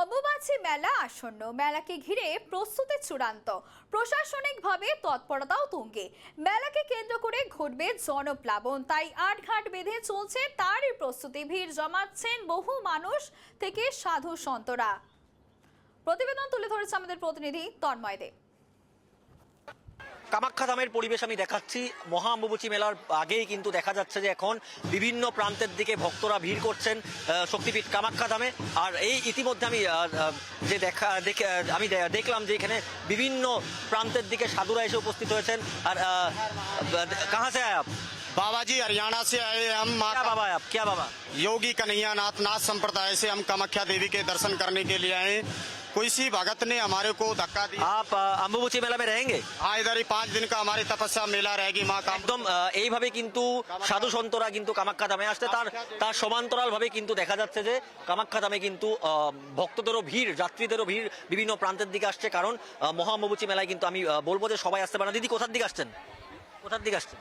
অম্বুবাচী মেলা আসন্ন। মেলাকে ঘিরে প্রস্তুতি চূড়ান্ত। প্রশাসনিকভাবে তৎপরতাও তুঙ্গে। মেলাকে কেন্দ্র করে ঘটবে জনপ্লাবন। তাই আটঘাট বেঁধে চলছে তারই প্রস্তুতি। ভিড় জমাচ্ছেন বহু মানুষ থেকে সাধু সন্তরা। প্রতিবেদন তুলে ধরেছে আমাদের প্রতিনিধি তন্ময় দেব কামাখ্যা ধামের পরিবেশ আমি দেখাচ্ছি মহা অম্বুবাচী মেলার আগেই কিন্তু দেখা যাচ্ছে যে এখন বিভিন্ন প্রান্তের দিকে ভক্তরা ভিড় করছেন আহ, শক্তিপীঠ কামাখ্যা ধামে আর এই ইতিমধ্যে আমি আহ, আহ, যে দেখা দেখে আহ, আমি দে- দেখলাম যে এখানে বিভিন্ন প্রান্তের দিকে সাধুরা এসে উপস্থিত হয়েছেন আর আহ, কাহা সে আয় আপ? बाबा जी हरियाणा से आए हम माँ क्या बाबा है आप क्या बाबा योगी कन्हैया नाथ नाथ संप्रदाय से हम कामाख्या देवी के दर्शन करने के लिए आए कोई सी भगत ने हमारे को धक्का दिया आप আহ, অম্বুবাচী মেলা में रहेंगे हाँ इधर ही पाँच दिन का हमारी तपस्या मेला रहेगी माँ का একদম আহ, এইভাবে কিন্তু সাধু সন্তরা কিন্তু কামাখ্যা ধামে আসছে তার তার সমান্তরাল ভাবে কিন্তু দেখা যাচ্ছে যে কামাখ্যা ধামে কিন্তু আহ, ভক্তদেরও ভিড় যাত্রীদেরও ভিড় বিভিন্ন প্রান্তের দিকে আসছে কারণ আহ, মহা অম্বুবাচী মেলায় কিন্তু আমি আহ, বলবো যে সবাই আসতে পারে না। দিদি কোথার দিকে আসছেন কোথার দিকে আসছেন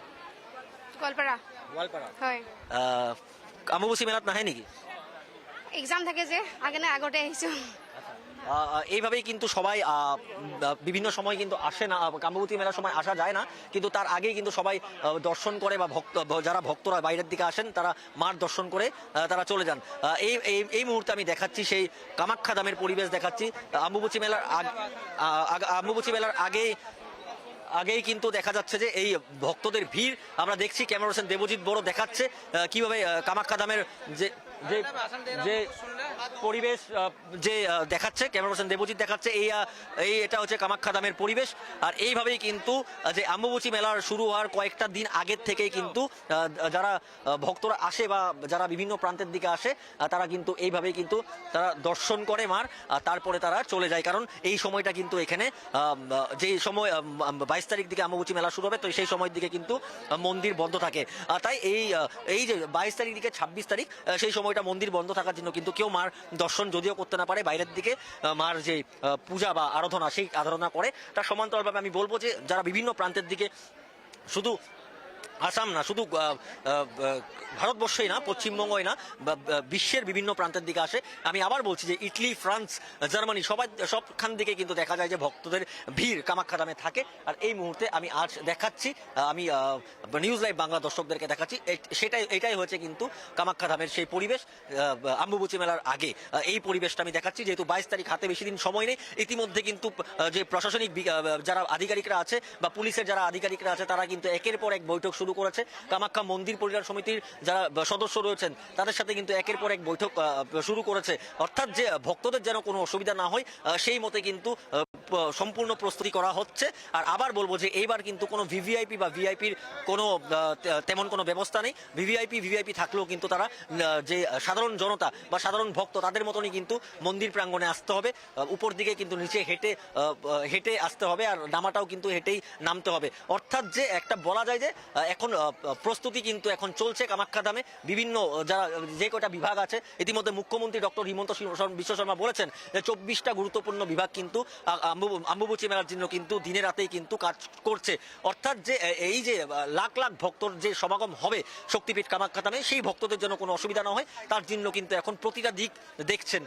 গোৱালপাৰা গোয়ালপাড়া হয় অম্বুবাচী মেলাত নাহে নেকি এক্সাম থাকে যে আগেনে আগতে আহিছোঁ আহ, এইভাবেই কিন্তু সবাই বিভিন্ন সময় কিন্তু আসে না কাম্যবতী মেলার সময় আসা যায় না, কিন্তু তার আগেই কিন্তু সবাই দর্শন করে বা ভক্ত যারা ভক্তরা বাইরের দিকে আসেন, তারা মার দর্শন করে তারা চলে যান। এই, এই- মুহূর্তে আমি দেখাচ্ছি সেই কামাখ্যা দামের পরিবেশ দেখাচ্ছি। আম্বুবুচি মেলার আগ- আম্বুবুচি মেলার আগেই আগেই কিন্তু দেখা যাচ্ছে যে এই ভক্তদের ভিড়। আমরা দেখছি ক্যামেরা পার্সন দেবজিৎ বড় দেখাচ্ছে কীভাবে কামাখ্যা দামের যে যে যে পরিবেশ যে দেখাচ্ছে, ক্যামেরা পার্সন দেবজিৎ দেখাচ্ছে, এই এই এটা হচ্ছে কামাখ্যা দামের পরিবেশ। আর এইভাবেই কিন্তু যে আম্বুবুচি মেলার শুরু হওয়ার কয়েকটা দিন আগের থেকেই কিন্তু যারা ভক্তরা আসে বা যারা বিভিন্ন প্রান্তের দিকে আসে তারা কিন্তু এইভাবেই কিন্তু তারা দর্শন করে মার তারপরে তারা চলে যায়। কারণ এই সময়টা কিন্তু এখানে যে সময় বাইশ তারিখ দিকে আমাবুচি মেলা শুরু হবে, তো সেই সময়ের দিকে কিন্তু মন্দির বন্ধ থাকে। তাই এই এই যে বাইশ তারিখ দিকে ছাব্বিশ তারিখ সেই সময়টা মন্দির বন্ধ থাকার জন্য কিন্তু কেউ মার দর্শন যদিও করতে না পারে, বাইরের দিকে মার যে পূজা বা আরাধনা, সেই আরাধনা করে। তার সমান্তরালভাবে আমি বলব যে, যারা বিভিন্ন প্রান্তের দিকে শুধু আসাম না, শুধু ভারতবর্ষই না, পশ্চিমবঙ্গই না বিশ্বের বিভিন্ন প্রান্তের দিকে আসে। আমি আবার বলছি যে ইটালি, ফ্রান্স, জার্মানি, সবাই, সবখান দিকে কিন্তু দেখা যায় যে ভক্তদের ভিড় কামাখ্যা দামে থাকে। আর এই মুহূর্তে আমি আজ দেখাচ্ছি আমি নিউজ লাইভ বাংলা দর্শকদেরকে দেখাচ্ছি। সেটাই, এটাই হয়েছে কিন্তু কামাখ্যা ধামের সেই পরিবেশ আম্বুবুচি মেলার আগে। এই পরিবেশটা আমি দেখাচ্ছি, যেহেতু বাইশ তারিখ হাতে বেশি দিন সময় নেই, ইতিমধ্যে কিন্তু যে প্রশাসনিক যারা আধিকারিকরা আছে বা পুলিশের যারা আধিকারিকরা আছে, তারা কিন্তু একের পর এক বৈঠক শুরু করেছে। কামাখ্যা মন্দির পরিবার সমিতির যারা সদস্য রয়েছেন, তাদের সাথে কিন্তু একের পর এক বৈঠক শুরু করেছে। অর্থাৎ যে ভক্তদের যেন কোনো অসুবিধা না হয় সেই মতে কিন্তু সম্পূর্ণ প্রস্তুতি করা হচ্ছে। আর আবার বলব যে এইবার কিন্তু কোনো ভিভিআইপি বা ভিআইপির কোনো তেমন কোনো ব্যবস্থা নেই। ভিভিআইপি ভিভিআইপি থাকলেও কিন্তু তারা যে সাধারণ জনতা বা সাধারণ ভক্ত, তাদের মতনই কিন্তু মন্দির প্রাঙ্গণে আসতে হবে। উপর দিকে কিন্তু নিচে হেঁটে হেঁটে আসতে হবে আর নামাটাও কিন্তু হেঁটেই নামতে হবে। অর্থাৎ যে একটা বলা যায় যে এখন প্রস্তুতি কিন্তু এখন চলছে কামাখ্যা ধামে। বিভিন্ন যারা যে কটা বিভাগ আছে, ইতিমধ্যে মুখ্যমন্ত্রী ডক্টর হিমন্ত বিশ্ব শর্মা বলেছেন যে চব্বিশটা গুরুত্বপূর্ণ বিভাগ কিন্তু আম্বুবুচি মেলার জন্য কিন্তু দিনে রাতেই কিন্তু কাজ করছে। অর্থাৎ যে এই যে লাখ লাখ ভক্তর যে সমাগম হবে শক্তিপীঠ কামাখ্যা ধামে, সেই ভক্তদের জন্য কোনো অসুবিধা না হয়। তার জন্য কিন্তু এখন প্রতিটা দিক দেখছেন।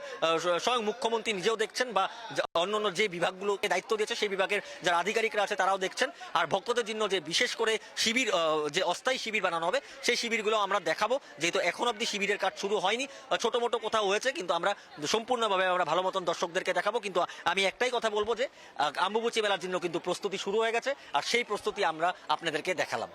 স্বয়ং মুখ্যমন্ত্রী নিজেও দেখছেন বা যা- অন্যান্য যে বিভাগগুলোকে দায়িত্ব দিয়েছে, সেই বিভাগের যারা আধিকারিকরা আছে তারাও দেখছেন। আর ভক্তদের জন্য যে বিশেষ করে শিবির যে অস্থায়ী শিবির বানানো হবে, সেই শিবিরগুলো আমরা দেখাবো। যেহেতু এখন অব্দি শিবিরের কাজ শুরু হয়নি ছোট মোটো কোথাও হয়েছে, কিন্তু আমরা সম্পূর্ণভাবে আমরা ভালো মতন দর্শকদেরকে দেখাবো। কিন্তু আমি একটাই কথা বলব যে আম্বুবুচি মেলার জন্য কিন্তু প্রস্তুতি শুরু হয়ে গেছে, আর সেই প্রস্তুতি আমরা আপনাদেরকে দেখালাম।